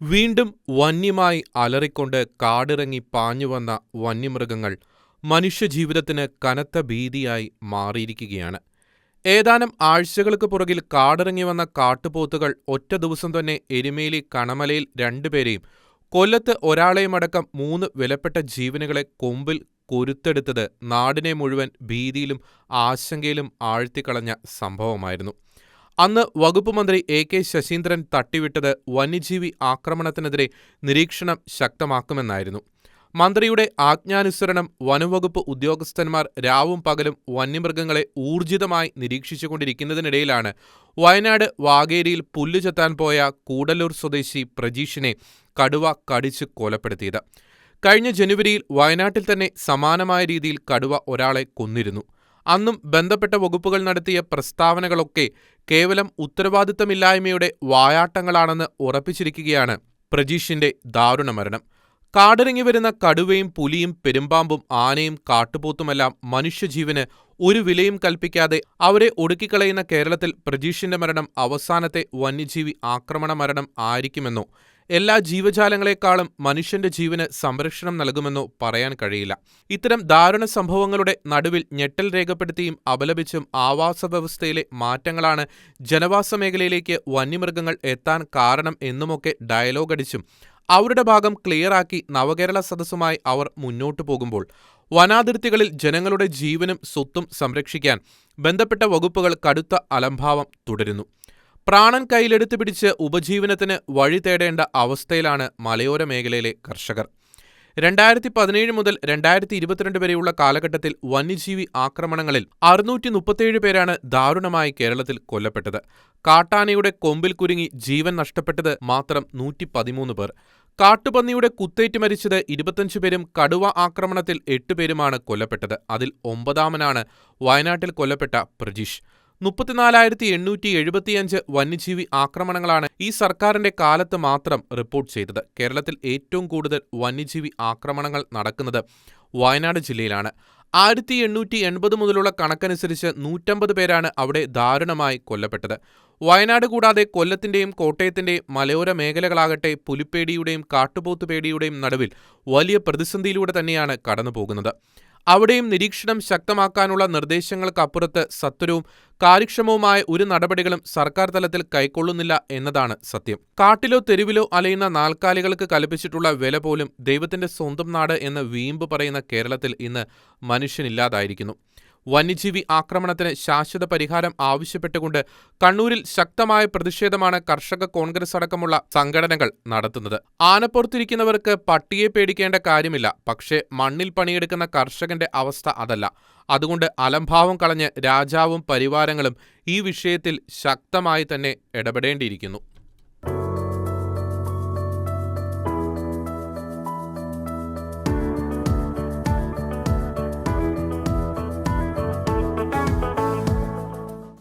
വീണ്ടും വന്യമായി അലറിക്കൊണ്ട് കാടിറങ്ങി പാഞ്ഞുവന്ന വന്യമൃഗങ്ങൾ മനുഷ്യജീവിതത്തിന് കനത്ത ഭീതിയായി മാറിയിരിക്കുകയാണ്. ഏതാനും ആഴ്ചകൾക്ക് പുറകിൽ കാടിറങ്ങി വന്ന കാട്ടുപോത്തുകൾ ഒറ്റ ദിവസം തന്നെ എരുമേലി കണമലയിൽ രണ്ടുപേരെയും കൊല്ലത്ത് ഒരാളെയും അടക്കം മൂന്ന് വിലപ്പെട്ട ജീവനുകളെ കൊമ്പിൽ കൊരുത്തെടുത്തത് നാടിനെ മുഴുവൻ ഭീതിയിലും ആശങ്കയിലും ആഴ്ത്തിക്കളഞ്ഞ സംഭവമായിരുന്നു. അന്ന് വകുപ്പ് മന്ത്രി എ കെ ശശീന്ദ്രൻ തട്ടിവിട്ടത് വന്യജീവി ആക്രമണത്തിനെതിരെ നിരീക്ഷണം ശക്തമാക്കുമെന്നായിരുന്നു. മന്ത്രിയുടെ ആജ്ഞാനുസരണം വനംവകുപ്പ് ഉദ്യോഗസ്ഥന്മാർ രാവും പകലും വന്യമൃഗങ്ങളെ ഊർജിതമായി നിരീക്ഷിച്ചുകൊണ്ടിരിക്കുന്നതിനിടയിലാണ് വയനാട് വാഗേരിയിൽ പുല്ലു ചെത്താൻ പോയ കൂടലൂർ സ്വദേശി പ്രജീഷിനെ കടുവ കടിച്ച് കൊലപ്പെടുത്തിയത്. കഴിഞ്ഞ ജനുവരിയിൽ വയനാട്ടിൽ തന്നെ സമാനമായ രീതിയിൽ കടുവ ഒരാളെ കൊന്നിരുന്നു. അന്നും ബന്ധപ്പെട്ട വകുപ്പുകൾ നടത്തിയ പ്രസ്താവനകളൊക്കെ കേവലം ഉത്തരവാദിത്തമില്ലായ്മയുടെ വായാട്ടങ്ങളാണെന്ന് ഉറപ്പിച്ചിരിക്കുകയാണ് പ്രജീഷിന്റെ ദാരുണ മരണം കാടിറങ്ങി വരുന്ന കടുവയും പുലിയും പെരുമ്പാമ്പും ആനയും കാട്ടുപോത്തുമെല്ലാം മനുഷ്യജീവന് ഒരു വിലയും കൽപ്പിക്കാതെ അവരെ ഒടുക്കിക്കളയുന്ന കേരളത്തിൽ പ്രജീഷിന്റെ മരണം അവസാനത്തെ വന്യജീവി ആക്രമണ മരണം ആയിരിക്കുമെന്നോ എല്ലാ ജീവജാലങ്ങളെക്കാളും മനുഷ്യന്റെ ജീവന് സംരക്ഷണം നൽകുമെന്നോ പറയാൻ കഴിയില്ല. ഇത്തരം ദാരുണ സംഭവങ്ങളുടെ നടുവിൽ ഞെട്ടൽ രേഖപ്പെടുത്തിയും അപലപിച്ചും ആവാസ വ്യവസ്ഥയിലെ മാറ്റങ്ങളാണ് ജനവാസ മേഖലയിലേക്ക് വന്യമൃഗങ്ങൾ എത്താൻ കാരണം എന്നുമൊക്കെ ഡയലോഗ് അടിച്ചും അവരുടെ ഭാഗം ക്ലിയറാക്കി നവകേരള സദസ്സുമായി അവർ മുന്നോട്ടു പോകുമ്പോൾ വനാതിർത്തികളിൽ ജനങ്ങളുടെ ജീവനും സ്വത്തും സംരക്ഷിക്കാൻ ബന്ധപ്പെട്ട വകുപ്പുകൾ കടുത്ത അലംഭാവം തുടരുന്നു. പ്രാണൻ കയ്യിലെടുത്ത് പിടിച്ച് ഉപജീവനത്തിന് വഴി തേടേണ്ട അവസ്ഥയിലാണ് മലയോര മേഖലയിലെ കർഷകർ. രണ്ടായിരത്തി പതിനേഴ് മുതൽ രണ്ടായിരത്തി ഇരുപത്തിരണ്ട് വരെയുള്ള കാലഘട്ടത്തിൽ വന്യജീവി ആക്രമണങ്ങളിൽ അറുന്നൂറ്റി മുപ്പത്തിയേഴ് പേരാണ് ദാരുണമായി കേരളത്തിൽ കൊല്ലപ്പെട്ടത്. കാട്ടാനയുടെ കൊമ്പിൽ കുരുങ്ങി ജീവൻ നഷ്ടപ്പെട്ടത് മാത്രം നൂറ്റി പതിമൂന്ന് പേർ. കാട്ടുപന്നിയുടെ കുത്തേറ്റ് മരിച്ചത് ഇരുപത്തഞ്ച് പേരും കടുവ ആക്രമണത്തിൽ എട്ട് പേരുമാണ് കൊല്ലപ്പെട്ടത്. അതിൽ ഒമ്പതാമനാണ് വയനാട്ടിൽ കൊല്ലപ്പെട്ട പ്രജീഷ്. മുപ്പത്തിനാലായിരത്തി എണ്ണൂറ്റി എഴുപത്തിയഞ്ച് വന്യജീവി ആക്രമണങ്ങളാണ് ഈ സർക്കാരിന്റെ കാലത്ത് മാത്രം റിപ്പോർട്ട് ചെയ്തത്. കേരളത്തിൽ ഏറ്റവും കൂടുതൽ വന്യജീവി ആക്രമണങ്ങൾ നടക്കുന്നത് വയനാട് ജില്ലയിലാണ്. ആയിരത്തി എണ്ണൂറ്റി എൺപത് മുതലുള്ള കണക്കനുസരിച്ച് നൂറ്റമ്പത് പേരാണ് അവിടെ ദാരുണമായി കൊല്ലപ്പെട്ടത്. വയനാട് കൂടാതെ കൊല്ലത്തിന്റെയും കോട്ടയത്തിന്റെയും മലയോര മേഖലകളാകട്ടെ പുലിപ്പേടിയുടെയും കാട്ടുപോത്തുപേടിയുടെയും നടുവിൽ വലിയ പ്രതിസന്ധിയിലൂടെ തന്നെയാണ് കടന്നുപോകുന്നത്. അവിടെയും നിരീക്ഷണം ശക്തമാക്കാനുള്ള നിർദ്ദേശങ്ങൾക്കപ്പുറത്ത് സത്വരവും കാര്യക്ഷമവുമായ ഒരു നടപടികളും സർക്കാർ തലത്തിൽ കൈക്കൊള്ളുന്നില്ല എന്നതാണ് സത്യം. കാട്ടിലോ തെരുവിലോ അലയുന്ന നാൽക്കാലികൾക്ക് കൽപ്പിച്ചിട്ടുള്ള വില പോലും ദൈവത്തിന്റെ സ്വന്തം നാട് എന്ന് വീമ്പ് പറയുന്ന കേരളത്തിൽ ഇന്ന് മനുഷ്യനില്ലാതായിരിക്കുന്നു. വന്യജീവി ആക്രമണത്തിന് ശാശ്വത പരിഹാരം ആവശ്യപ്പെട്ടുകൊണ്ട് കണ്ണൂരിൽ ശക്തമായ പ്രതിഷേധമാണ് കർഷക കോൺഗ്രസ് അടക്കമുള്ള സംഘടനകൾ നടത്തുന്നത്. ആനപ്പുറത്തിരിക്കുന്നവർക്ക് പട്ടിയെ പേടിക്കേണ്ട കാര്യമില്ല. പക്ഷേ മണ്ണിൽ പണിയെടുക്കുന്ന കർഷകന്റെ അവസ്ഥ അതല്ല. അതുകൊണ്ട് അലംഭാവം കളഞ്ഞ് രാജാവും പരിവാരങ്ങളും ഈ വിഷയത്തിൽ ശക്തമായി തന്നെ ഇടപെടേണ്ടിയിരിക്കുന്നു.